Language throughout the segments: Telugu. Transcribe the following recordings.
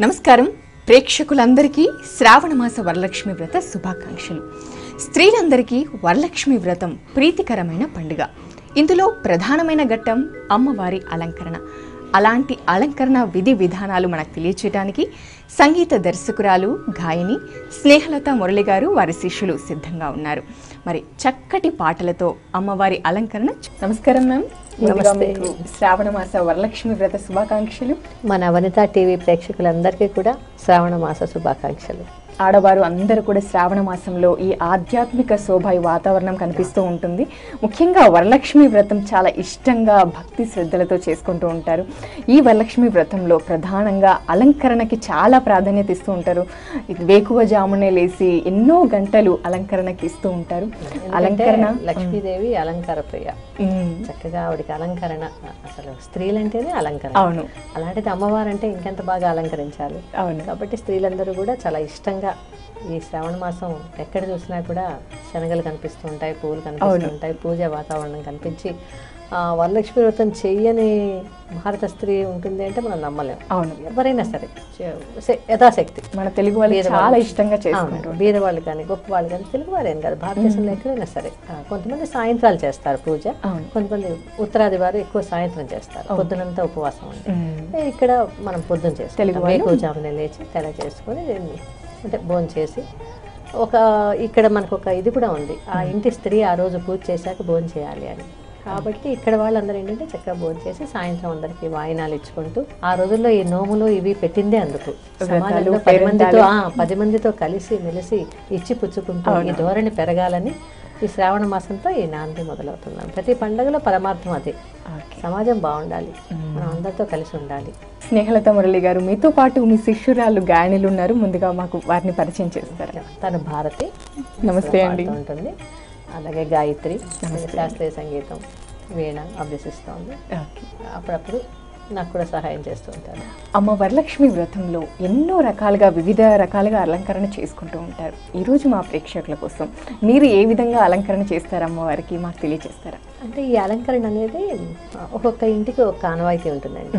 నమస్కారం. ప్రేక్షకులందరికీ శ్రావణమాస వరలక్ష్మి వ్రత శుభాకాంక్షలు. స్త్రీలందరికీ వరలక్ష్మి వ్రతం ప్రీతికరమైన పండుగ. ఇందులో ప్రధానమైన ఘట్టం అమ్మవారి అలంకరణ. అలాంటి అలంకరణ విధి విధానాలు మనకు తెలియచేయడానికి సంగీత దర్శకురాలు గాయని స్నేహలత మురళి గారు వారి శిష్యులు సిద్ధంగా ఉన్నారు. మరి చక్కటి పాటలతో అమ్మవారి అలంకరణ నమస్కారం మ్యామ్. శ్రావణ మాస వరలక్ష్మి వ్రత శుభాకాంక్షలు. మన వనితా టీవీ ప్రేక్షకులందరికీ కూడా శ్రావణ మాస శుభాకాంక్షలు. ఆడవారు అందరూ కూడా శ్రావణ మాసంలో ఈ ఆధ్యాత్మిక శోభ ఈ వాతావరణం కనిపిస్తూ ఉంటుంది. ముఖ్యంగా వరలక్ష్మి వ్రతం చాలా ఇష్టంగా భక్తి శ్రద్ధలతో చేసుకుంటూ ఉంటారు. ఈ వరలక్ష్మి వ్రతంలో ప్రధానంగా అలంకరణకి చాలా ప్రాధాన్యత ఇస్తూ ఉంటారు. వేకువ జామునే లేసి ఎన్నో గంటలు అలంకరణకి ఇస్తూ ఉంటారు. అలంకరణ లక్ష్మీదేవి అలంకార ప్రియ. చక్కగా ఆవిడకి అలంకరణ అసలు స్త్రీలంటేనే అలంకరణ. అవును. అలాంటిది అమ్మవారు అంటే ఇంకెంత బాగా అలంకరించాలి. అవును. కాబట్టి స్త్రీలందరూ కూడా చాలా ఇష్టంగా ఈ శ్రావణ మాసం ఎక్కడ చూసినా కూడా శనగలు కనిపిస్తూ ఉంటాయి పువ్వులు కనిపిస్తూ ఉంటాయి పూజ వాతావరణం కనిపించి వరలక్ష్మి వ్రతం చెయ్యని భారత స్త్రీ ఉంటుంది అంటే మనం నమ్మలేం. అవును. ఎవరైనా సరే యథాశక్తి. మన తెలుగు వాళ్ళు చాలా ఇష్టంగా చేసుకుంటారు అవును, బీదవాళ్ళు కానీ గొప్ప వాళ్ళు కానీ తెలుగు వారేం కాదు. భారతదేశంలో ఎక్కడైనా సరే కొంతమంది సాయంత్రాలు చేస్తారు పూజ. కొంతమంది ఉత్తరాది వారు ఎక్కువ సాయంత్రం చేస్తారు. పొద్దునంతా ఉపవాసం ఉంది ఇక్కడ మనం పొద్దున తెలుగు చేస్తాం వాళ్ళు? వేకువజామున లేచి తెల చేసుకొని అంటే భోజనం చేసి ఒక ఇక్కడ మనకు ఒక ఇది కూడా ఉంది. ఆ ఇంటి స్త్రీ ఆ రోజు పూజ చేశాక భోజనం చేయాలి అని. కాబట్టి ఇక్కడ వాళ్ళందరూ ఏంటంటే చక్కగా భోజనం చేసి సాయంత్రం అందరికి వాయినాలు ఇచ్చుకుంటూ ఆ రోజుల్లో ఈ నోములు ఇవి పెట్టిందే అందుకు. సమాజంలో పది మందితో పది మందితో కలిసి మెలిసి ఇచ్చి పుచ్చుకుంటూ ఈ ధోరణి పెరగాలని ఈ శ్రావణ మాసంతో ఈ నాంది మొదలవుతున్నాం. ప్రతి పండుగలో పరమార్థం అదే. సమాజం బాగుండాలి. మనం అందరితో కలిసి ఉండాలి. స్నేహలత మురళి గారు మీతో పాటు మీ శిష్యురాలు గాయనిలు ఉన్నారు. ముందుగా మాకు వారిని పరిచయం చేస్తారా. తను భారతి. నమస్తే అండి. ఉంటుంది. అలాగే గాయత్రి. శాస్త్రీయ సంగీతం వీణ అభ్యసిస్తోంది. అప్పుడప్పుడు నాకు కూడా సహాయం చేస్తూ ఉంటాను అమ్మ వరలక్ష్మి వ్రతంలో ఎన్నో రకాలుగా వివిధ రకాలుగా అలంకరణ చేసుకుంటూ ఉంటారు. ఈరోజు మా ప్రేక్షకుల కోసం మీరు ఏ విధంగా అలంకరణ చేస్తారు అమ్మవారికి మాకు తెలియజేస్తారా? అంటే ఈ అలంకరణ అనేది ఒక్కొక్క ఇంటికి ఒక ఆనవాయితీ ఉంటుందండి.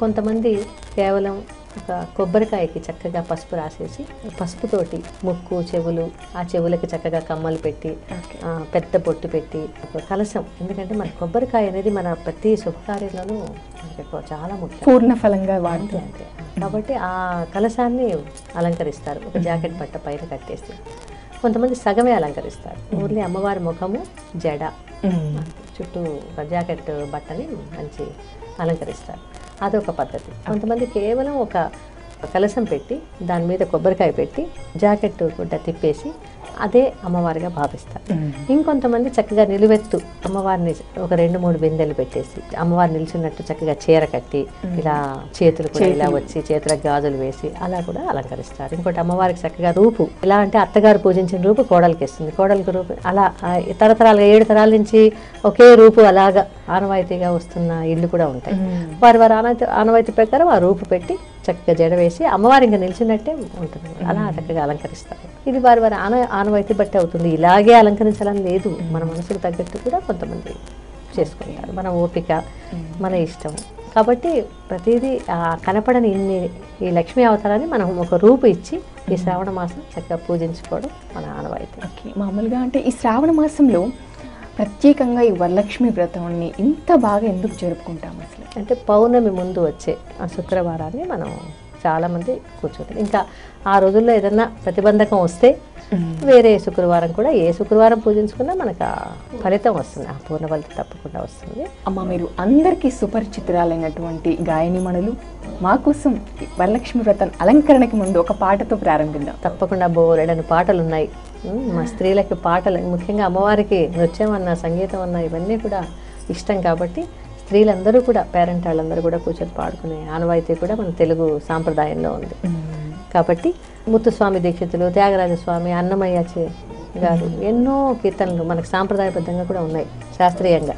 కొంతమంది కేవలం ఒక కొబ్బరికాయకి చక్కగా పసుపు రాసేసి పసుపుతోటి ముక్కు చెవులు ఆ చెవులకి చక్కగా కమ్మలు పెట్టి పెద్ద బొట్టు పెట్టి ఒక కలశం. ఎందుకంటే మన కొబ్బరికాయ అనేది మన ప్రతి శుభకార్యంలోనూ మనకి చాలా ముఖ్యం. పూర్ణ ఫలంగా వాడుతూ. అంతే. కాబట్టి ఆ కలశాన్ని అలంకరిస్తారు. ఒక జాకెట్ పట్ట పైన కట్టేసి. కొంతమంది సగమే అలంకరిస్తారు. ఓన్లీ అమ్మవారి ముఖము జడ. చుట్టూ ఒక జాకెట్ బట్టని మంచి అలంకరిస్తారు. అదొక పద్ధతి. కొంతమంది కేవలం ఒక కలసం పెట్టి దాని మీద కొబ్బరికాయ పెట్టి జాకెట్ గుడ్డ తిప్పేసి అదే అమ్మవారిగా భావిస్తారు. ఇంకొంతమంది చక్కగా నిలువెత్తు అమ్మవారిని ఒక రెండు మూడు బిందెలు పెట్టేసి అమ్మవారు నిల్చున్నట్టు చక్కగా చీర కట్టి ఇలా చేతులు కూడా ఇలా వచ్చి చేతులకు గాజులు వేసి అలా కూడా అలంకరిస్తారు. ఇంకోటి అమ్మవారికి చక్కగా రూపు. ఎలా అంటే అత్తగారు పూజించిన రూపు కోడలికి ఇస్తుంది. కోడలికి రూపు అలా తరతరాలుగా ఏడు తరాల నుంచి ఒకే రూపు అలాగా ఆనవాయితీగా వస్తున్న ఇళ్ళు కూడా ఉంటాయి. వారి వారి ఆనవాయితీ ఆనవాయితీ ప్రకారం ఆ రూపు పెట్టి చక్కగా జడ వేసి అమ్మవారి ఇంకా నిల్చున్నట్టే ఉంటుంది. అలా చక్కగా అలంకరిస్తారు. ఇది వారి వారి ఆన ఆనవాయితీ బట్టి అవుతుంది. ఇలాగే అలంకరించాలని లేదు. మన మనసుకు తగ్గట్టు కూడా కొంతమంది చేసుకుంటారు. మన ఓపిక మన ఇష్టం. కాబట్టి ప్రతిదీ ఆ కనపడని ఇన్ని ఈ లక్ష్మీ అవతారాన్ని మనం ఒక రూపు ఇచ్చి ఈ శ్రావణ మాసం చక్కగా పూజించుకోవడం మన ఆనవాయితీ. ఓకే. మామూలుగా అంటే ఈ శ్రావణ మాసంలో ప్రత్యేకంగా ఈ వరలక్ష్మి వ్రతాన్ని ఇంత బాగా ఎందుకు జరుపుకుంటాం అసలు? అంటే పౌర్ణమి ముందు వచ్చే ఆ శుక్రవారాన్ని మనం చాలామంది కూర్చుంటారు. ఇంకా ఆ రోజుల్లో ఏదన్నా ప్రతిబంధకం వస్తే వేరే శుక్రవారం కూడా ఏ శుక్రవారం పూజించుకున్నా మనకు ఆ ఫలితం వస్తుంది ఆ పూర్ణ ఫలితం తప్పకుండా వస్తుంది. అమ్మ మీరు అందరికీ సుపరిచితురాలైనటువంటి గాయనిమణులు మా కోసం ఈ వరలక్ష్మి వ్రతం అలంకరణకి ముందు ఒక పాటతో ప్రారంభిద్దాం. తప్పకుండా బోలెడని పాటలు ఉన్నాయి మా స్త్రీలకి పాటలు ముఖ్యంగా అమ్మవారికి నృత్యం అన్న సంగీతం అన్న ఇవన్నీ కూడా ఇష్టం కాబట్టి స్త్రీలందరూ కూడా పేరెంట్ వాళ్ళందరూ కూడా కూర్చొని పాడుకునే ఆనవాయితీ కూడా మన తెలుగు సాంప్రదాయంలో ఉంది. కాబట్టి ముత్తుస్వామి దీక్షితులు త్యాగరాజ స్వామి అన్నమయ్య గారు ఎన్నో కీర్తనలు మనకు సాంప్రదాయబద్ధంగా కూడా ఉన్నాయి శాస్త్రీయంగా.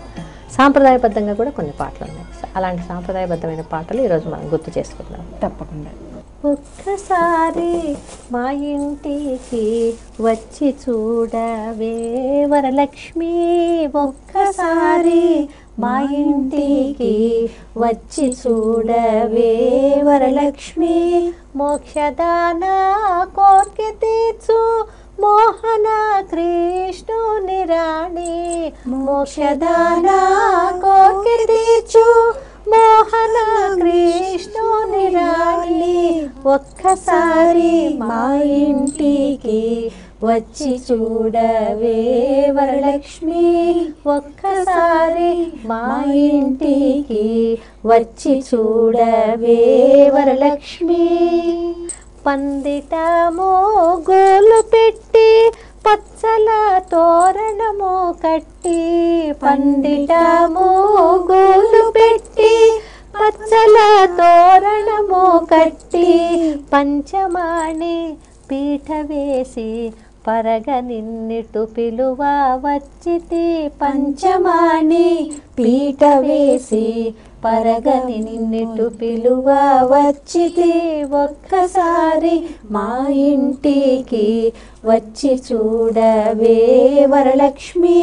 సాంప్రదాయబద్ధంగా కూడా కొన్ని పాటలు ఉన్నాయి. అలాంటి సాంప్రదాయబద్ధమైన పాటలు ఈరోజు మనం గుర్తు చేసుకుందాం. తప్పకుండా. ఒక్కసారి మా ఇంటికి వచ్చి చూడవే వరలక్ష్మి. ఒక్కసారి మా ఇంటికి వచ్చి చూడవే వరలక్ష్మి. మోక్షదాన కోర్కె తీర్చు మోహన కృష్ణుని రాణి మోక్షదాన కోర్కె తీర్చు మోహన కృష్ణుని రాణి ఒక్కసారి మా ఇంటికి వచ్చి చూడవే వరలక్ష్మి ఒక్కసారి మా ఇంటికి వచ్చి చూడవే వరలక్ష్మి. పందిట గోలు పెట్టి పచ్చల తోరణము కట్టి పందిట మోగోలు పెట్టి పచ్చల తోరణము కట్టి పంచమాణి పీఠ వేసి పరగ నిన్నిటు పిలువ వచ్చితి పంచమాణి పీట వేసి పరగని నిన్నిటు పిలువ వచ్చితి ఒక్కసారి మా ఇంటికి వచ్చి చూడవే వరలక్ష్మి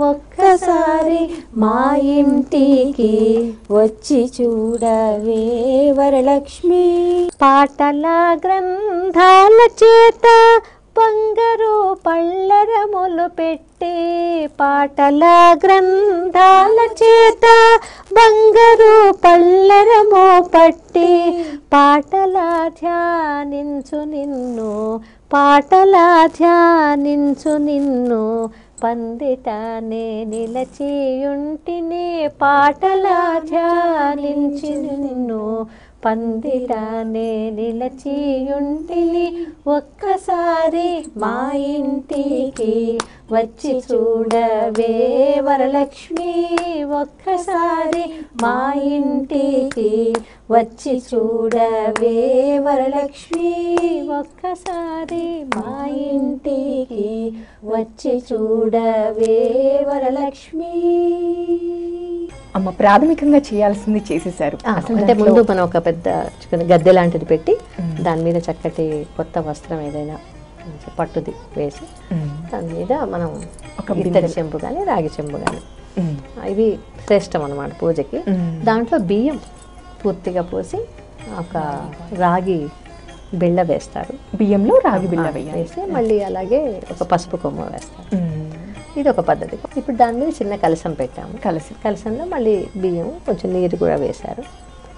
ఒక్కసారి మా ఇంటికి వచ్చి చూడవే వరలక్ష్మి. పాటల గ్రంథాల చేత బంగారు పళ్ళరములు పెట్టి పాటల గ్రంథాల చేత బంగారు పళ్ళరము పట్టి పాటల ధ్యానించు నిన్ను పాటల ధ్యానించు నిన్ను. పందితానే నిలచియుంటిని పాటల ధ్యానించి నిన్ను. పందిరానే నిలచియుంటిని. ఒక్కసారి మా ఇంటికి వచ్చి చూడవే వరలక్ష్మి. ఒక్కసారి మా ఇంటికి వచ్చి చూడవే వరలక్ష్మి. ఒక్కసారి మా ఇంటికి వచ్చి చూడవే వరలక్ష్మి. అమ్మ ప్రాథమికంగా చేయాల్సింది చేసేసారు అంటే ముందు మనం ఒక పెద్ద గద్దె లాంటిది పెట్టి దాని మీద చక్కటి కొత్త వస్త్రం ఏదైనా పట్టుది వేసి దాని మీద మనం ఒక ఇత్తడి. చెంబు కానీ రాగి చెంబు కానీ ఇవి శ్రేష్టం అన్నమాట పూజకి. దాంట్లో బియ్యం పూర్తిగా పోసి ఒక రాగి బిళ్ళ వేస్తారు. బియ్యంలో రాగి బిళ్ళ వేసి మళ్ళీ అలాగే ఒక పసుపు కొమ్మ వేస్తారు. ఇది ఒక పద్ధతి. ఇప్పుడు దాని మీద చిన్న కలసం పెట్టాము. కలిసి కలసంలో మళ్ళీ బియ్యం కొంచెం నీరు కూడా వేశారు.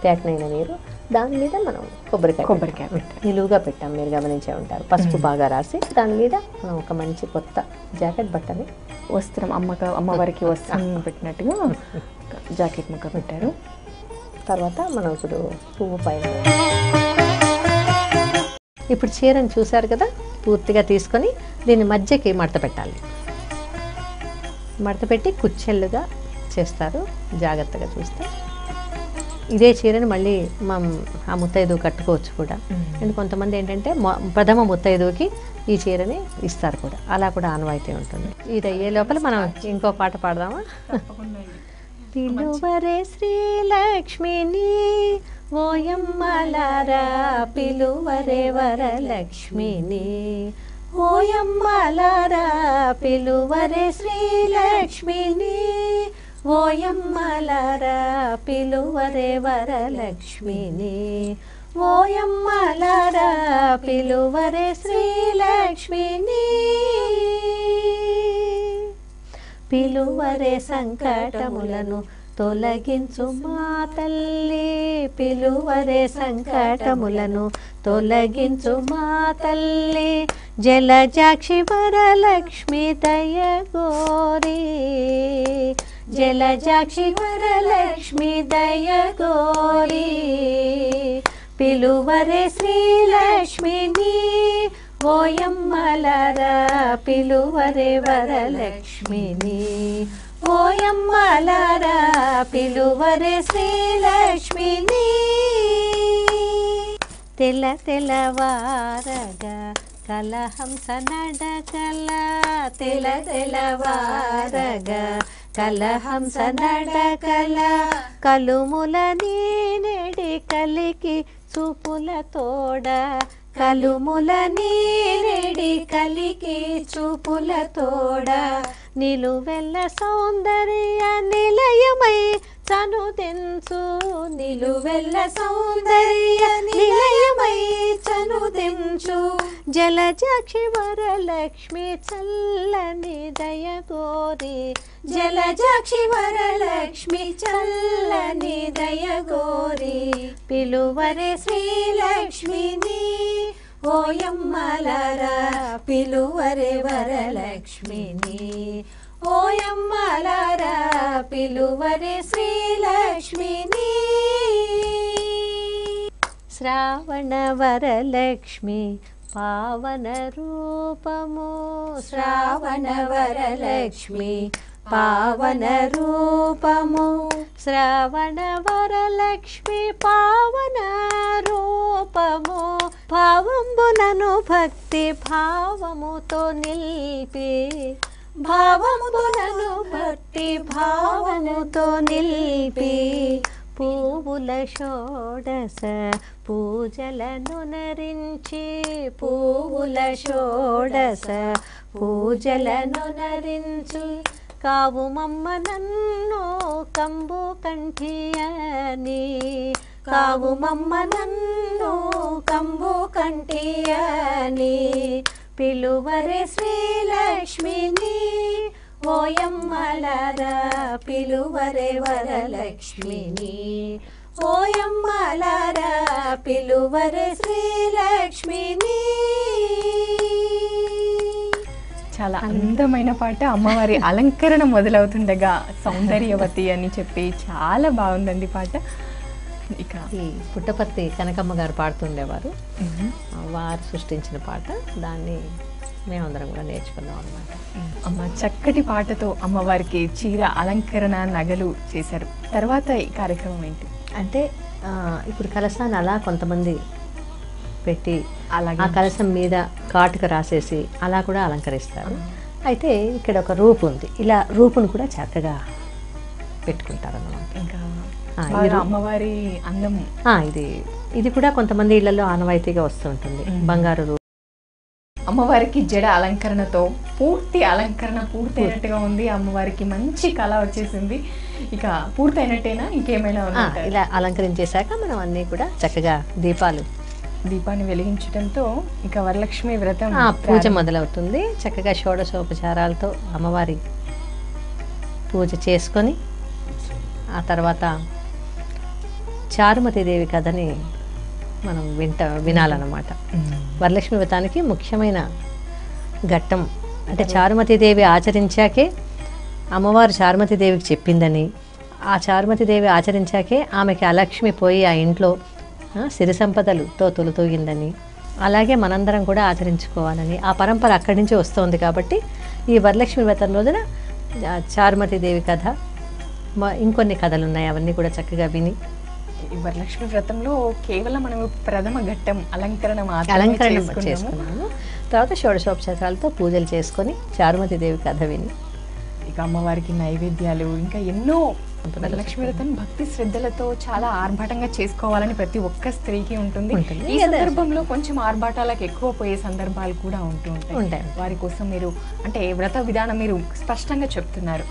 పేటనైన నీరు. దాని మీద మనం కొబ్బరికాయ కొబ్బరికాయ పెట్టాం. నిలువుగా పెట్టాం మీరు గమనించే ఉంటారు. పసుపు బాగా రాసి దాని మీద మనం ఒక మంచి కొత్త జాకెట్ బట్టని వస్త్రం అమ్మక అమ్మవారికి వస్త్రం పెట్టినట్టుగా జాకెట్ ముక్క పెట్టారు. తర్వాత మనం ఇప్పుడు పువ్వు పైన. ఇప్పుడు చీరను చూశారు కదా? పూర్తిగా తీసుకొని దీన్ని మధ్యకి మడత పెట్టాలి. మడత పెట్టి కుచ్చెళ్ళుగా చేస్తారు. జాగ్రత్తగా చూస్తే. ఇదే చీరని మళ్ళీ మా ఆ ముత్తైదు కట్టుకోవచ్చు కూడా. అండ్ కొంతమంది ఏంటంటే ప్రథమ ముత్తైదుకి ఈ చీరని ఇస్తారు కూడా. అలా కూడా ఆనవాయితీ ఉంటుంది. ఇది అయ్యే లోపల మనం ఇంకో పాట పాడదామా? పిలువరే శ్రీలక్ష్మిని ఓయమ్మలారా పిలువరే వరలక్ష్మిని ఓయమ్మలారా పిలువరే శ్రీలక్ష్మిని. ఓయమ్మలారా పిలువరే వరలక్ష్మిని. ఓయమ్మలారా పిలువరే శ్రీలక్ష్మిని. పిలువరే సంకటములను తొలగించు మా తల్లి పిలువరే సంకటములను. తొలగించు మా తల్లి జలజాక్షి వరలక్ష్మి దయ గోరి జలజాక్షి వరలక్ష్మి దయ గోరి పిలువరే శ్రీలక్ష్మిని ఓయమ్మలరా పిలువరే వరలక్ష్మిని ఓయమ్మలరా పిలువరే శ్రీలక్ష్మిని. తెల తెలవారగా కలహంస నడకల. తెల తెలవారగా కలహంస నడకల. కలుముల నీనెడి కలికి చూపుల తోడ కలుముల నీరెడి కలికి చూపుల తోడ. నిలువెల్ల సౌందర్య నిలయమై చనుదెంచు. నిలువెల్ల సౌందర్య నిలయమై చనుదెంచు. జలజాక్షి వరలక్ష్మి చల్లని దయగోరి జలజాక్షి వరలక్ష్మి చల్లని దయగోరి పిలువరే శ్రీలక్ష్మిని ఓయమ్మలర పిలువరే వరలక్ష్మిని ఓయమ్మలర పిలువరే శ్రీలక్ష్మిని శ్రావణ వరలక్ష్మి పావన రూపము శ్రావణ వరలక్ష్మి పావన రూపము శ్రావణ వరలక్ష్మి పావన రూపము భావంబునను భక్తి భావముతో నిలిపి భావమునను భక్తి భావముతో నిలిపి పూవుల షోడస పూజలను నరించి పూవుల షోడస పూజలను నరించి కావు మమ్మ నన్ను కంబు కంఠియని. కావు మమ్మ నన్ను కంబు కంఠియని. పిలువరే శ్రీలక్ష్మిని ఓయమ్మలరా పిలువరే వరలక్ష్మిని ఓయమ్మలరా పిలువరే శ్రీలక్ష్మిని చాలా అందమైన పాట. అమ్మవారి అలంకరణ మొదలవుతుండగా సౌందర్యవతి అని చెప్పి చాలా బాగుందండి పాట. ఇక ఈ పుట్టపర్తి కనకమ్మ గారు పాడుతుండేవారు. వారు సృష్టించిన పాట. దాన్ని మేమందరం కూడా నేర్చుకున్నాం అన్నమాట. అమ్మ చక్కటి పాటతో అమ్మవారికి చీర అలంకరణ నగలు చేశారు. తర్వాత ఈ కార్యక్రమం ఏంటి? అంటే ఇప్పుడు కలశాన్ని అలా కొంతమంది పెట్టి అలాగే. ఆ కలశం మీద కాటుక రాసేసి అలా కూడా అలంకరిస్తారు. అయితే ఇక్కడ ఒక రూపు ఉంది. ఇలా రూపును కూడా చక్కగా పెట్టుకుంటారు అన్నమాట ఇంకా అమ్మవారి అందం. ఇది ఇది కూడా కొంతమంది ఇళ్ళలో ఆనవాయితీగా వస్తుంటుంది మ్మ్. బంగారు రూపు అమ్మవారికి జడ అలంకరణతో పూర్తి అలంకరణ పూర్తయినట్టుగా ఉంది. అమ్మవారికి మంచి కళ వచ్చేసింది. ఇక పూర్తయినట్టేనా? ఇంకేమైనా ఇలా అలంకరించేశాక మనం అన్నీ కూడా చక్కగా దీపాలు. దీపాన్ని వెలిగించడంతో ఇక వరలక్ష్మి వ్రతం పూజ. మొదలవుతుంది. చక్కగా షోడశోపచారాలతో అమ్మవారి పూజ చేసుకొని ఆ తర్వాత చారుమతీదేవి కథని మనం వింట వినాలన్నమాట. వరలక్ష్మి వ్రతానికి ముఖ్యమైన ఘట్టం అంటే చారుమతీదేవి ఆచరించాకే అమ్మవారు చారుమతీదేవికి చెప్పిందని ఆ చారుమతీదేవి ఆచరించాకే ఆమెకి అలక్ష్మి పోయి ఆ ఇంట్లో సిరి సంపదలుతో తొలుతూగిందని అలాగే మనందరం కూడా ఆచరించుకోవాలని ఆ పరంపర అక్కడి నుంచి వస్తోంది కాబట్టి ఈ వరలక్ష్మి వ్రతం రోజున చారుమతీదేవి కథ ఇంకొన్ని కథలు ఉన్నాయి అవన్నీ కూడా చక్కగా విని ఈ వరలక్ష్మి వ్రతంలో కేవలం మనం ప్రథమ ఘట్టం అలంకరణ అలంకరణ చేసుకున్నాము. తర్వాత షోడశోపచారాలతో పూజలు చేసుకొని చారుమతీదేవి కథ విని ఇక అమ్మవారికి నైవేద్యాలు ఇంకా ఎన్నో వరలక్ష్మి వ్రతం భక్తి శ్రద్ధలతో చాలా ఆర్భాటంగా చేసుకోవాలని ప్రతి ఒక్క స్త్రీకి ఉంటుంది. ఈ సందర్భంలో కొంచెం ఆర్భాటాలకు ఎక్కువ పోయే సందర్భాలు కూడా ఉంటూ ఉంటాయి. వారి కోసం మీరు అంటే వ్రత విధానం మీరు స్పష్టంగా చెప్తున్నారు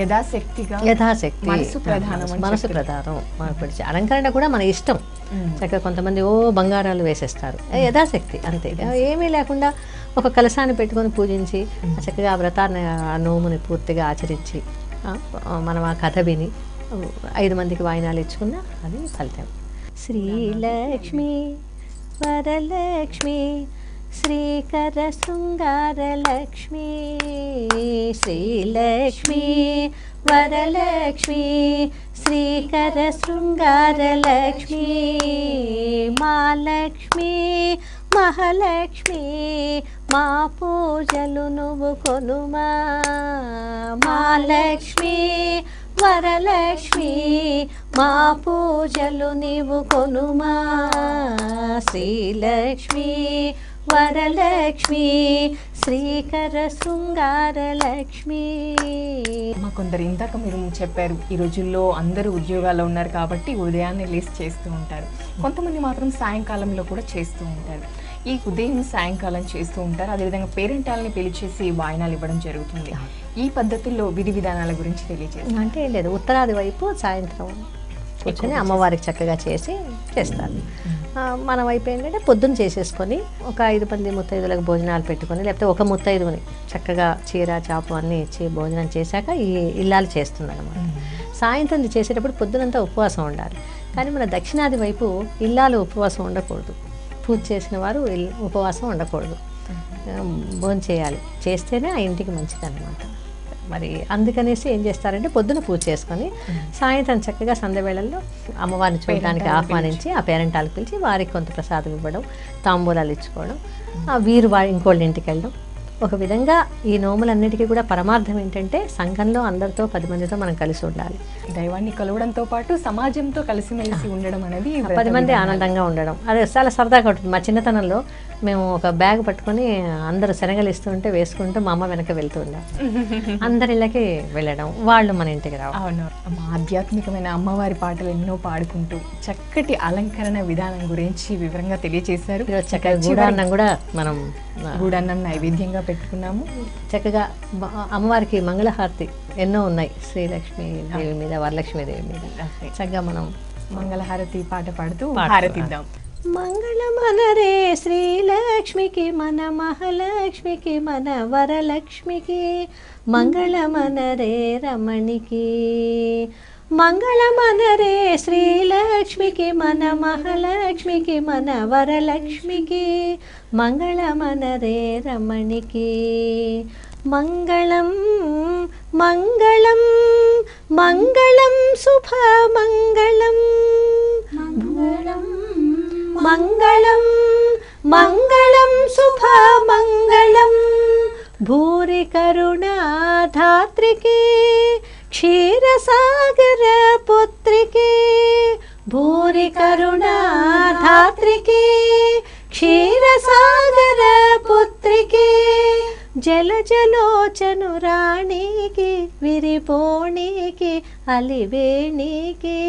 యథాశక్తిగా యథాశక్తి. మనసు ప్రధానం మనసు. ప్రధానం మనకు పిలిచి అలంకరణ కూడా మన ఇష్టం. చక్కగా కొంతమంది ఓ బంగారాలు వేసేస్తారు. యథాశక్తి అంతే. ఏమీ లేకుండా ఒక కలశాన్ని పెట్టుకొని పూజించి చక్కగా ఆ వ్రతాన్ని ఆ నోముని పూర్తిగా ఆచరించి మనం ఆ కథ విని ఐదు మందికి వాయినాలు ఇచ్చుకున్నా అది ఫలితం. శ్రీలక్ష్మి వరలక్ష్మి శ్రీకర శృంగారలక్ష్మి శ్రీలక్ష్మి వరలక్ష్మి శ్రీకర శృంగారలక్ష్మి మాలక్ష్మి మహాలక్ష్మి మా పూజలు నువ్వు కొనుమా? మాలక్ష్మి వరలక్ష్మి మా పూజలు నీవు కొనుమా? శ్రీలక్ష్మి వరలక్ష్మి శ్రీకర శృంగార లక్ష్మి మా కొందరు ఇందాక మీరు చెప్పారు ఈ రోజుల్లో అందరూ ఉద్యోగాల్లో ఉన్నారు కాబట్టి ఉదయాన్నే లేసి చేస్తూ ఉంటారు. కొంతమంది మాత్రం సాయంకాలంలో కూడా చేస్తూ ఉంటారు. ఈ ఉదయం సాయంకాలం చేస్తూ ఉంటారు. అదేవిధంగా పేరెంటాలని పిలిచేసి వాయినాలు ఇవ్వడం జరుగుతుంది. ఈ పద్ధతుల్లో విధి విధానాల గురించి తెలియజేస్తారు? అంటే లేదు ఉత్తరాది వైపు సాయంత్రం. కూర్చొని అమ్మవారికి చక్కగా చేసి చేస్తారు. మన వైపు ఏంటంటే పొద్దున్న చేసేసుకొని ఒక ఐదు మంది ముత్తైదులకు భోజనాలు పెట్టుకొని లేకపోతే ఒక ముత్తైదుని చక్కగా చీర చాపు అన్నీ ఇచ్చి భోజనం చేశాక ఈ ఇల్లాలు చేస్తుంది అనమాట సాయంత్రం చేసేటప్పుడు పొద్దునంతా ఉపవాసం ఉండాలి. కానీ మన దక్షిణాది వైపు ఇల్లాలు ఉపవాసం ఉండకూడదు. పూజ చేసిన వారు ఉపవాసం ఉండకూడదు. భోజనం చేయాలి. చేస్తేనే ఆ ఇంటికి మంచిది అనమాట మరి అందుకనేసి ఏం చేస్తారంటే పొద్దున పూజ చేసుకొని సాయంత్రం చక్కగా సంధ్య వేళల్లో అమ్మవారిని చూడడానికి ఆహ్వానించి ఆ పేరెంటాలకు పిలిచి వారికి కొంత ప్రసాదం ఇవ్వడం తాంబూలాలు ఇచ్చుకోవడం ఆ వీరు వారి ఇంకోళ్ళ ఇంటికి వెళ్ళడం. ఒక విధంగా ఈ నోములన్నిటికీ కూడా పరమార్థం ఏంటంటే సంఘంలో అందరితో పది మందితో మనం కలిసి ఉండాలి. దైవాన్ని కలవడంతో పాటు సమాజంతో కలిసిమెలిసి ఉండడం అనేది పది మంది ఆనందంగా ఉండడం. అది చాలా సరదాగా ఉంటుంది. మా చిన్నతనంలో మేము ఒక బ్యాగ్ పట్టుకొని అందరూ శనగలు ఇస్తుంటే వేసుకుంటూ మా అమ్మ వెనక వెళ్తూ ఉండే. అందరి ఇళ్ళకి వెళ్ళడం వాళ్ళు మన ఇంటికి రావడం. అవును. మా ఆధ్యాత్మికమైన అమ్మవారి పాటలు ఎన్నో పాడుకుంటూ చక్కటి అలంకరణ విధానం గురించి వివరంగా తెలియజేశారు చక్కగా గూడాన్నం కూడా మనం గూడన్నం నైవేద్యంగా పెట్టుకున్నాము. చక్కగా అమ్మవారికి మంగళహారతి ఎన్నో ఉన్నాయి. శ్రీలక్ష్మి దేవి మీద వరలక్ష్మి దేవి మీద. చక్కగా మనం మంగళహారతి పాట పాడుతూ పాడుతూ, హారతిద్దాం. మంగళమనరే శ్రీలక్ష్మికి మన మహాలక్ష్మికి మన వరలక్ష్మికి మంగళమనరే రమణికి మంగళమనరే శ్రీలక్ష్మికి మన మహాలక్ష్మికి మన వరలక్ష్మికి మంగళమనరే రమణికి మంగళం మంగళం మంగళం శుభమంగళం మంగళం మంగళం మంగళం శుభమంగళం భూరి కరుణాధాత్రికి క్షీరసాగర పుత్రికి భూరి కరుణాధాత్రికి క్షీరసాగర జలజలోచను రాణికి విరిపోణికి అలివేణికి.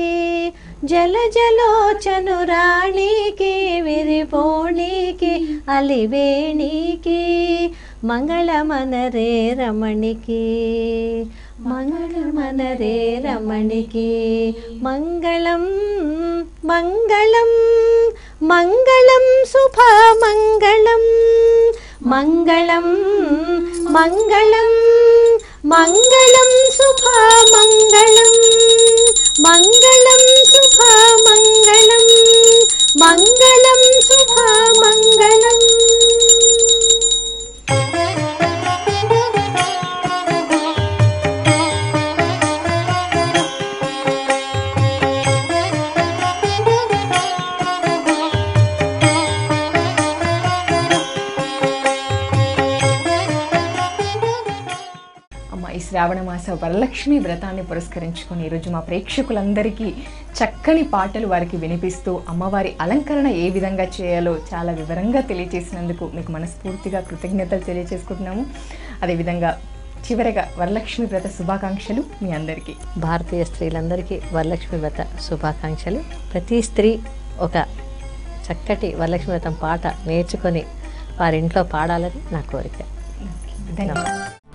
జలజలోచను రాణికి విరిపోణికి అలివేణికి. మంగళమనరే రమణికి. మంగళమనరే రమణికి మంగళం మంగళం మంగళం శుభమంగళం మంగళం మంగళం మంగళం శుభమంగళం మంగళం శ్రావణ మాస వరలక్ష్మి వ్రతాన్ని పురస్కరించుకొని ఈరోజు మా ప్రేక్షకులందరికీ చక్కని పాటలు వారికి వినిపిస్తూ అమ్మవారి అలంకరణ ఏ విధంగా చేయాలో చాలా వివరంగా తెలియజేసినందుకు మీకు మనస్ఫూర్తిగా కృతజ్ఞతలు తెలియజేసుకుంటున్నాము అదేవిధంగా చివరగా వరలక్ష్మి వ్రత శుభాకాంక్షలు మీ అందరికీ. భారతీయ స్త్రీలందరికీ వరలక్ష్మి వ్రత శుభాకాంక్షలు. ప్రతి స్త్రీ ఒక చక్కటి వరలక్ష్మి వ్రతం పాట నేర్చుకొని వారింట్లో పాడాలని నా కోరిక. ధన్యవాదాలు.